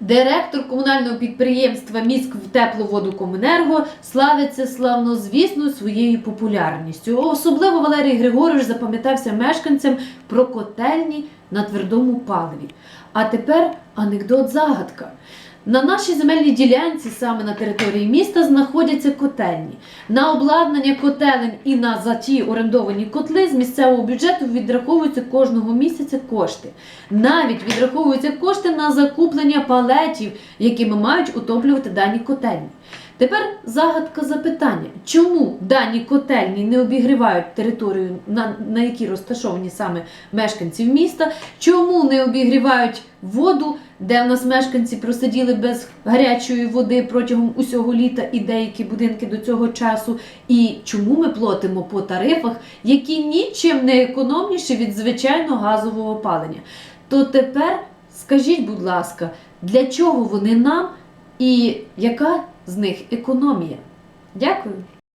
Директор комунального підприємства Міськ тепловодокомунерго славиться славнозвісною своєю популярністю. Особливо Валерій Григорович запам'ятався мешканцям про котельні на твердому паливі. А тепер анекдот загадка. На нашій земельній ділянці, саме на території міста, знаходяться котельні. На обладнання котелень і на за ті орендовані котли з місцевого бюджету відраховуються кожного місяця кошти. Навіть відраховуються кошти на закуплення палетів, якими мають утоплювати дані котельні. Тепер загадка запитання: чому дані котельні не обігрівають територію, на, на якій розташовані саме мешканців міста? Чому не обігрівають воду, де в нас мешканці просиділи без гарячої води протягом усього літа і деякі будинки до цього часу? І чому ми платимо по тарифах, які нічим не економніші від звичайного газового опалення? То тепер скажіть, будь ласка, для чого вони нам і яка з них економія? Дякую.